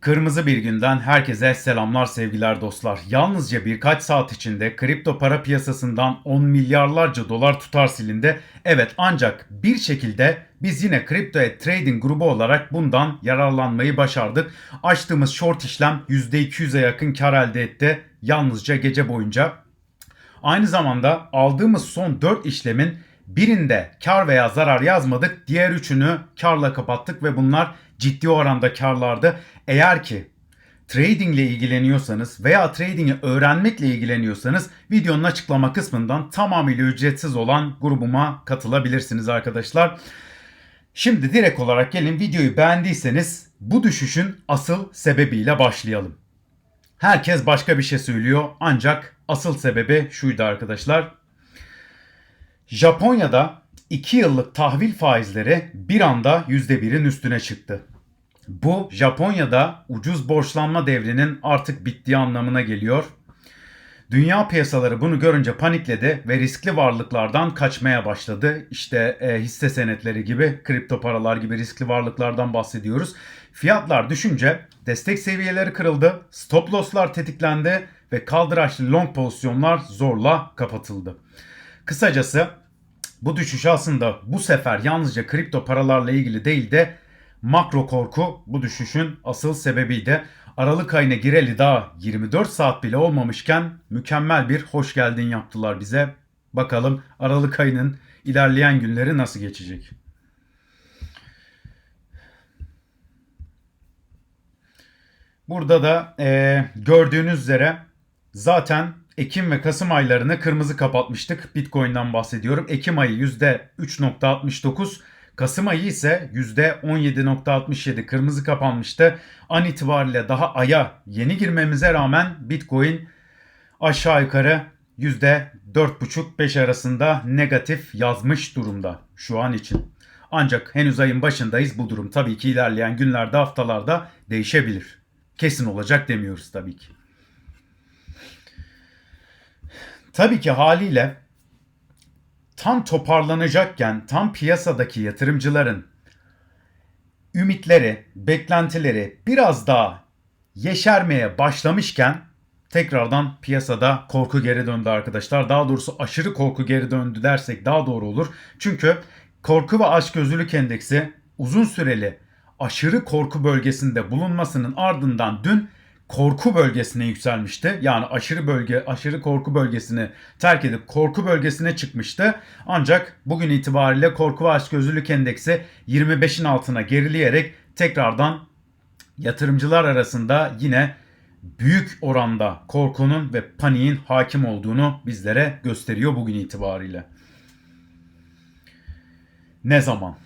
Kırmızı bir günden herkese selamlar sevgiler dostlar. Yalnızca birkaç saat içinde kripto para piyasasından 10 milyarlarca dolar tutar silindi. Evet ancak bir şekilde biz yine kripto trading grubu olarak bundan yararlanmayı başardık. Açtığımız short işlem %200'e yakın kar elde etti yalnızca gece boyunca. Aynı zamanda aldığımız son 4 işlemin birinde kar veya zarar yazmadık. Diğer üçünü karla kapattık ve bunlar ciddi oranda karlardı. Eğer ki trading ile ilgileniyorsanız veya trading'i öğrenmekle ilgileniyorsanız videonun açıklama kısmından tamamıyla ücretsiz olan grubuma katılabilirsiniz arkadaşlar. Şimdi direkt olarak gelin videoyu beğendiyseniz bu düşüşün asıl sebebiyle başlayalım. Herkes başka bir şey söylüyor ancak asıl sebebi şuydu arkadaşlar. Japonya'da 2 yıllık tahvil faizleri bir anda %1'in üstüne çıktı. Bu Japonya'da ucuz borçlanma devrinin artık bittiği anlamına geliyor. Dünya piyasaları bunu görünce panikledi ve riskli varlıklardan kaçmaya başladı. İşte e, hisse senetleri gibi, kripto paralar gibi riskli varlıklardan bahsediyoruz. Fiyatlar düşünce destek seviyeleri kırıldı, stop loss'lar tetiklendi ve kaldıraçlı long pozisyonlar zorla kapatıldı. Kısacası bu düşüş aslında bu sefer yalnızca kripto paralarla ilgili değil de makro korku bu düşüşün asıl sebebiydi. Aralık ayına gireli daha 24 saat bile olmamışken mükemmel bir hoş geldin yaptılar bize. Bakalım Aralık ayının ilerleyen günleri nasıl geçecek? Burada da e, gördüğünüz üzere zaten Ekim ve Kasım aylarını kırmızı kapatmıştık. Bitcoin'den bahsediyorum. Ekim ayı %3.69, Kasım ayı ise %17.67 kırmızı kapanmıştı. An itibariyle daha aya yeni girmemize rağmen Bitcoin aşağı yukarı %4.5-5 arasında negatif yazmış durumda şu an için. Ancak henüz ayın başındayız. Bu durum tabii ki ilerleyen günlerde, haftalarda değişebilir. Kesin olacak demiyoruz tabii ki. Tabii ki haliyle tam toparlanacakken tam piyasadaki yatırımcıların ümitleri, beklentileri biraz daha yeşermeye başlamışken tekrardan piyasada korku geri döndü arkadaşlar. Daha doğrusu aşırı korku geri döndü dersek daha doğru olur. Çünkü korku ve açgözlülük endeksi uzun süreli aşırı korku bölgesinde bulunmasının ardından dün korku bölgesine yükselmişti. Yani aşırı bölge, aşırı korku bölgesini terk edip korku bölgesine çıkmıştı. Ancak bugün itibariyle korku ve açgözlülük endeksi 25'in altına gerileyerek tekrardan yatırımcılar arasında yine büyük oranda korkunun ve paniğin hakim olduğunu bizlere gösteriyor bugün itibariyle. Ne zaman?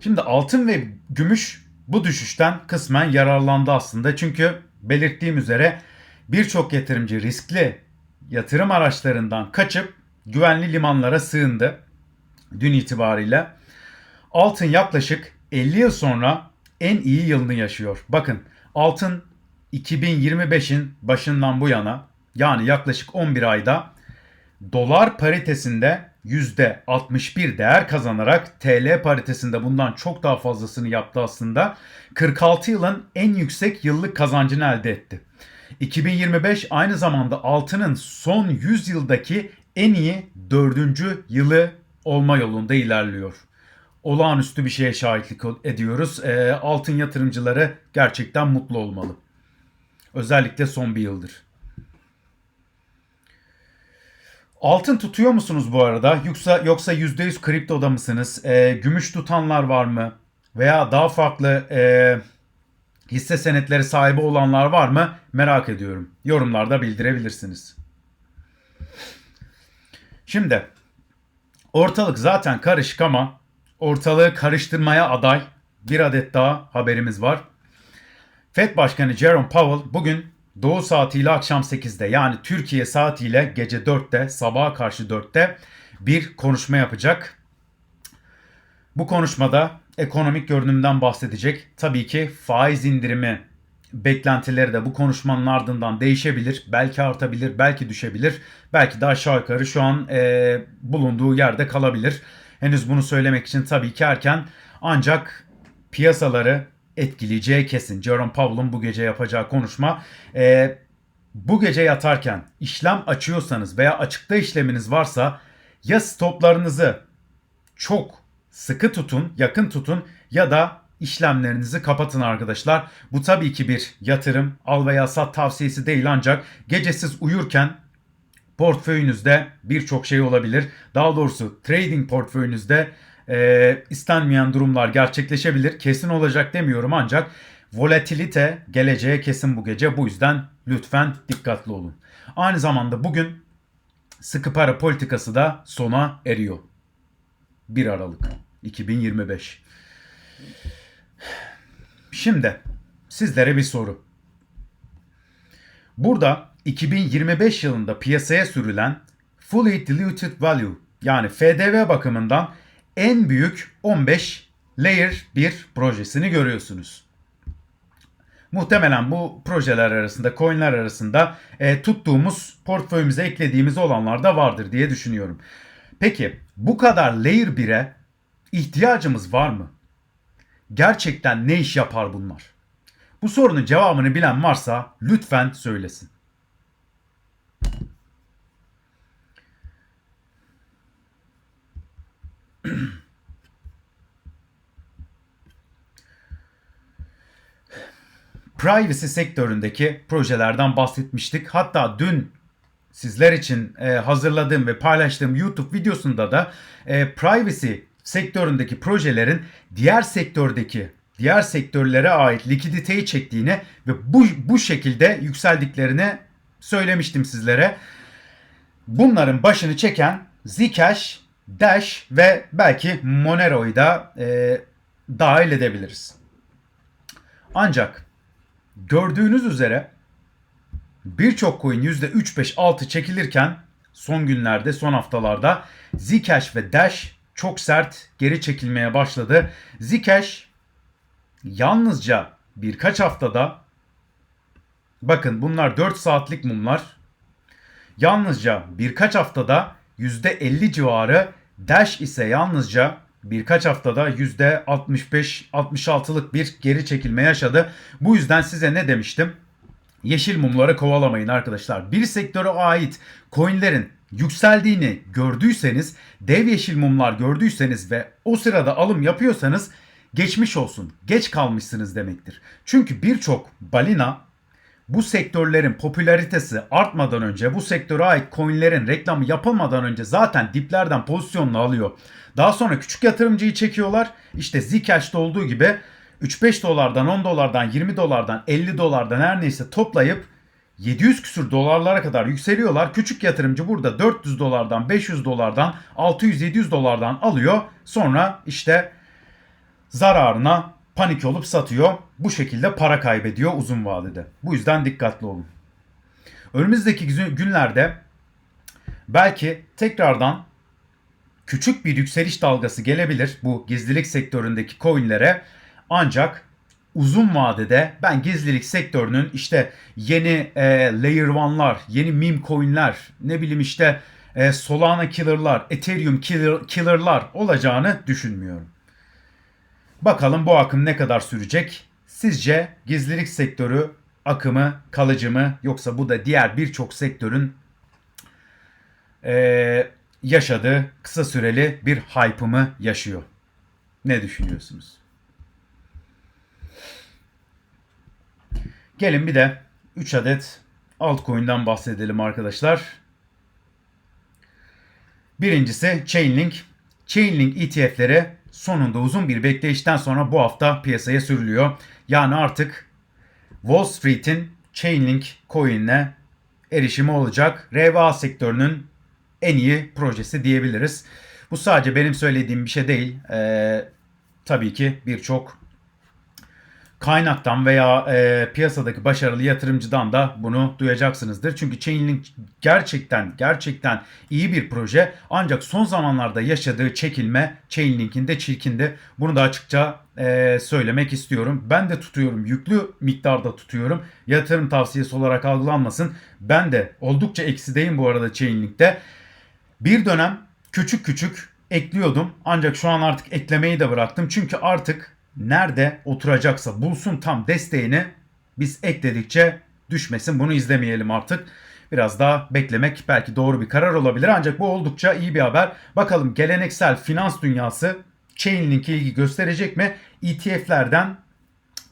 Şimdi altın ve gümüş bu düşüşten kısmen yararlandı aslında. Çünkü belirttiğim üzere birçok yatırımcı riskli yatırım araçlarından kaçıp güvenli limanlara sığındı dün itibariyle. Altın yaklaşık 50 yıl sonra en iyi yılını yaşıyor. Bakın altın 2025'in başından bu yana yani yaklaşık 11 ayda dolar paritesinde %61 değer kazanarak TL paritesinde bundan çok daha fazlasını yaptı aslında. 46 yılın en yüksek yıllık kazancını elde etti. 2025 aynı zamanda altının son 100 yıldaki en iyi dördüncü yılı olma yolunda ilerliyor. Olağanüstü bir şeye şahitlik ediyoruz. E, altın yatırımcıları gerçekten mutlu olmalı. Özellikle son bir yıldır. Altın tutuyor musunuz bu arada? Yoksa yoksa %100 kriptoda mısınız? E, gümüş tutanlar var mı? Veya daha farklı e, hisse senetleri sahibi olanlar var mı? Merak ediyorum. Yorumlarda bildirebilirsiniz. Şimdi ortalık zaten karışık ama ortalığı karıştırmaya aday bir adet daha haberimiz var. Fed Başkanı Jerome Powell bugün Doğu saatiyle akşam 8'de yani Türkiye saatiyle gece 4'te sabaha karşı 4'te bir konuşma yapacak. Bu konuşmada ekonomik görünümden bahsedecek. Tabii ki faiz indirimi beklentileri de bu konuşmanın ardından değişebilir. Belki artabilir, belki düşebilir. Belki de aşağı yukarı şu an e, bulunduğu yerde kalabilir. Henüz bunu söylemek için tabii ki erken. Ancak piyasaları etkileyeceği kesin. Jerome Powell'ın bu gece yapacağı konuşma. Ee, bu gece yatarken işlem açıyorsanız veya açıkta işleminiz varsa ya stoplarınızı çok sıkı tutun, yakın tutun ya da işlemlerinizi kapatın arkadaşlar. Bu tabii ki bir yatırım, al veya sat tavsiyesi değil ancak gece siz uyurken portföyünüzde birçok şey olabilir. Daha doğrusu trading portföyünüzde e, istenmeyen durumlar gerçekleşebilir. Kesin olacak demiyorum ancak volatilite geleceğe kesin bu gece. Bu yüzden lütfen dikkatli olun. Aynı zamanda bugün sıkı para politikası da sona eriyor. 1 Aralık 2025. Şimdi sizlere bir soru. Burada 2025 yılında piyasaya sürülen Fully Diluted Value yani FDV bakımından en büyük 15 layer bir projesini görüyorsunuz. Muhtemelen bu projeler arasında, coinler arasında e, tuttuğumuz, portföyümüze eklediğimiz olanlar da vardır diye düşünüyorum. Peki bu kadar layer 1'e ihtiyacımız var mı? Gerçekten ne iş yapar bunlar? Bu sorunun cevabını bilen varsa lütfen söylesin. privacy sektöründeki projelerden bahsetmiştik. Hatta dün sizler için e, hazırladığım ve paylaştığım YouTube videosunda da e, privacy sektöründeki projelerin diğer sektördeki diğer sektörlere ait likiditeyi çektiğini ve bu bu şekilde yükseldiklerini söylemiştim sizlere. Bunların başını çeken Zcash, Dash ve belki Monero'yu da e, dahil edebiliriz. Ancak gördüğünüz üzere birçok coin %3-5-6 çekilirken son günlerde, son haftalarda Zcash ve Dash çok sert geri çekilmeye başladı. Zcash yalnızca birkaç haftada bakın bunlar 4 saatlik mumlar. Yalnızca birkaç haftada %50 civarı Dash ise yalnızca birkaç haftada %65-66'lık bir geri çekilme yaşadı. Bu yüzden size ne demiştim? Yeşil mumları kovalamayın arkadaşlar. Bir sektöre ait coinlerin yükseldiğini gördüyseniz, dev yeşil mumlar gördüyseniz ve o sırada alım yapıyorsanız geçmiş olsun. Geç kalmışsınız demektir. Çünkü birçok balina bu sektörlerin popülaritesi artmadan önce, bu sektöre ait coinlerin reklamı yapılmadan önce zaten diplerden pozisyonunu alıyor. Daha sonra küçük yatırımcıyı çekiyorlar. İşte Zcash'ta olduğu gibi 3-5 dolardan, 10 dolardan, 20 dolardan, 50 dolardan her neyse toplayıp 700 küsür dolarlara kadar yükseliyorlar. Küçük yatırımcı burada 400 dolardan, 500 dolardan, 600-700 dolardan alıyor. Sonra işte zararına panik olup satıyor. Bu şekilde para kaybediyor uzun vadede. Bu yüzden dikkatli olun. Önümüzdeki günlerde belki tekrardan küçük bir yükseliş dalgası gelebilir bu gizlilik sektöründeki coinlere. Ancak uzun vadede ben gizlilik sektörünün işte yeni e, layer one'lar, yeni meme coin'ler, ne bileyim işte e, Solana killer'lar, Ethereum killer, killer'lar olacağını düşünmüyorum. Bakalım bu akım ne kadar sürecek? Sizce gizlilik sektörü akımı kalıcı mı yoksa bu da diğer birçok sektörün e, yaşadığı kısa süreli bir hype'ı mı yaşıyor? Ne düşünüyorsunuz? Gelin bir de 3 adet altcoin'den bahsedelim arkadaşlar. Birincisi Chainlink. Chainlink ETF'leri sonunda uzun bir bekleyişten sonra bu hafta piyasaya sürülüyor. Yani artık Wall Street'in Chainlink coin'ine erişimi olacak. RVA sektörünün en iyi projesi diyebiliriz. Bu sadece benim söylediğim bir şey değil. Ee, tabii ki birçok kaynaktan veya e, piyasadaki başarılı yatırımcıdan da bunu duyacaksınızdır. Çünkü Chainlink gerçekten gerçekten iyi bir proje. Ancak son zamanlarda yaşadığı çekilme Chainlink'in de çirkindi. Bunu da açıkça e, söylemek istiyorum. Ben de tutuyorum. Yüklü miktarda tutuyorum. Yatırım tavsiyesi olarak algılanmasın. Ben de oldukça eksideyim bu arada Chainlink'te. Bir dönem küçük küçük ekliyordum. Ancak şu an artık eklemeyi de bıraktım. Çünkü artık nerede oturacaksa bulsun tam desteğini biz ekledikçe düşmesin. Bunu izlemeyelim artık. Biraz daha beklemek belki doğru bir karar olabilir ancak bu oldukça iyi bir haber. Bakalım geleneksel finans dünyası Chainlink'e ilgi gösterecek mi? ETF'lerden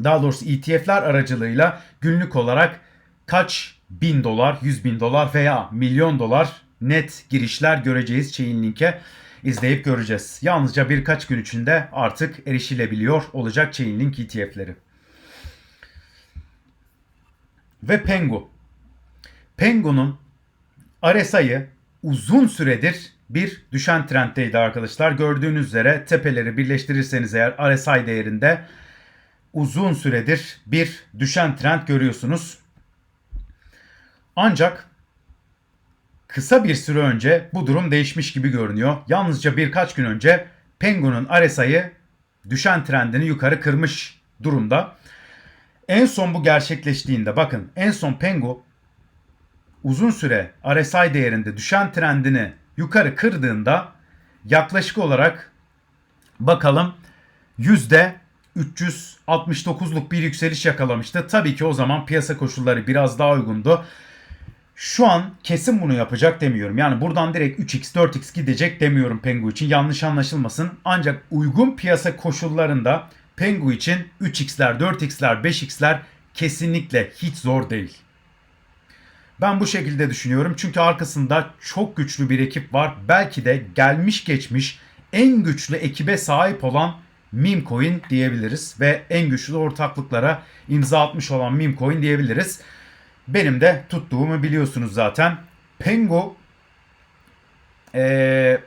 daha doğrusu ETF'ler aracılığıyla günlük olarak kaç bin dolar, yüz bin dolar veya milyon dolar net girişler göreceğiz Chainlink'e izleyip göreceğiz. Yalnızca birkaç gün içinde artık erişilebiliyor olacak Chainlink ETF'leri. Ve Pengu. Pengu'nun RSI'yi uzun süredir bir düşen trenddeydi arkadaşlar. Gördüğünüz üzere tepeleri birleştirirseniz eğer RSI değerinde uzun süredir bir düşen trend görüyorsunuz. Ancak kısa bir süre önce bu durum değişmiş gibi görünüyor. Yalnızca birkaç gün önce Pengu'nun RSI'yi düşen trendini yukarı kırmış durumda. En son bu gerçekleştiğinde bakın en son Pengu uzun süre RSI değerinde düşen trendini yukarı kırdığında yaklaşık olarak bakalım yüzde 369'luk bir yükseliş yakalamıştı. Tabii ki o zaman piyasa koşulları biraz daha uygundu. Şu an kesin bunu yapacak demiyorum. Yani buradan direkt 3x 4x gidecek demiyorum Pengu için. Yanlış anlaşılmasın. Ancak uygun piyasa koşullarında Pengu için 3x'ler, 4x'ler, 5x'ler kesinlikle hiç zor değil. Ben bu şekilde düşünüyorum. Çünkü arkasında çok güçlü bir ekip var. Belki de gelmiş geçmiş en güçlü ekibe sahip olan meme coin diyebiliriz. Ve en güçlü ortaklıklara imza atmış olan meme coin diyebiliriz. Benim de tuttuğumu biliyorsunuz zaten. Pengu ee,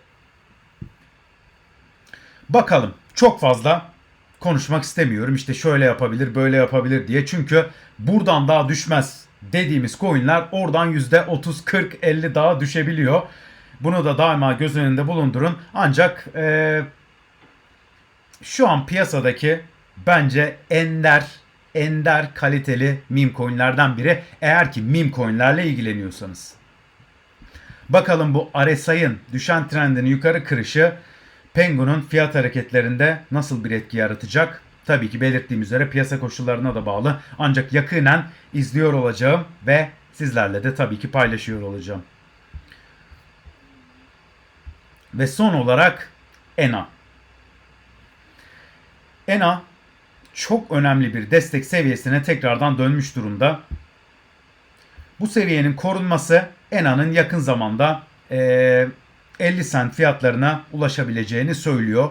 bakalım çok fazla konuşmak istemiyorum. İşte şöyle yapabilir, böyle yapabilir diye. Çünkü buradan daha düşmez dediğimiz coinler oradan %30, 40, 50 daha düşebiliyor. Bunu da daima göz önünde bulundurun. Ancak e, şu an piyasadaki bence ender ender kaliteli meme coinlerden biri. Eğer ki meme coinlerle ilgileniyorsanız. Bakalım bu RSI'ın düşen trendini yukarı kırışı Pengu'nun fiyat hareketlerinde nasıl bir etki yaratacak? Tabii ki belirttiğim üzere piyasa koşullarına da bağlı. Ancak yakinen izliyor olacağım ve sizlerle de tabii ki paylaşıyor olacağım. Ve son olarak ENA. ENA çok önemli bir destek seviyesine tekrardan dönmüş durumda. Bu seviyenin korunması ENA'nın yakın zamanda e, 50 sent fiyatlarına ulaşabileceğini söylüyor.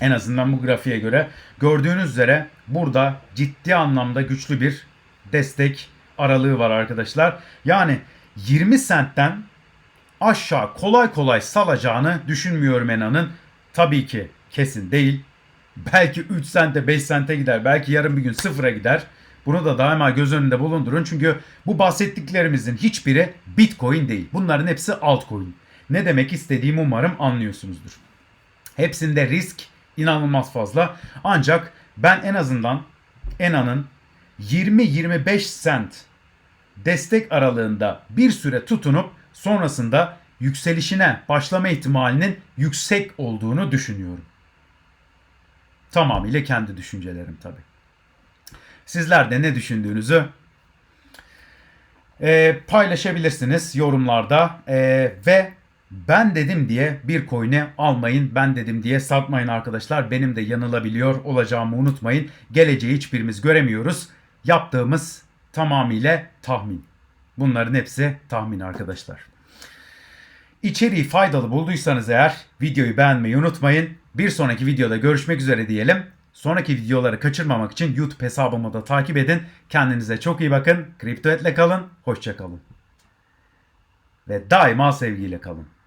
En azından bu grafiğe göre. Gördüğünüz üzere burada ciddi anlamda güçlü bir destek aralığı var arkadaşlar. Yani 20 sentten aşağı kolay kolay salacağını düşünmüyorum Ena'nın. Tabii ki kesin değil. Belki 3 sente 5 sente gider. Belki yarın bir gün sıfıra gider. Bunu da daima göz önünde bulundurun. Çünkü bu bahsettiklerimizin hiçbiri Bitcoin değil. Bunların hepsi altcoin. Ne demek istediğimi umarım anlıyorsunuzdur. Hepsinde risk inanılmaz fazla. Ancak ben en azından Ena'nın 20-25 sent destek aralığında bir süre tutunup sonrasında yükselişine başlama ihtimalinin yüksek olduğunu düşünüyorum. Tamamıyla kendi düşüncelerim tabi. Sizler de ne düşündüğünüzü e, paylaşabilirsiniz yorumlarda e, ve ben dedim diye bir coin'i almayın, ben dedim diye satmayın arkadaşlar. Benim de yanılabiliyor olacağımı unutmayın. Geleceği hiçbirimiz göremiyoruz. Yaptığımız tamamıyla tahmin. Bunların hepsi tahmin arkadaşlar. İçeriği faydalı bulduysanız eğer videoyu beğenmeyi unutmayın. Bir sonraki videoda görüşmek üzere diyelim. Sonraki videoları kaçırmamak için YouTube hesabımı da takip edin. Kendinize çok iyi bakın. Kripto etle kalın. Hoşçakalın. Ve daima sevgiyle kalın.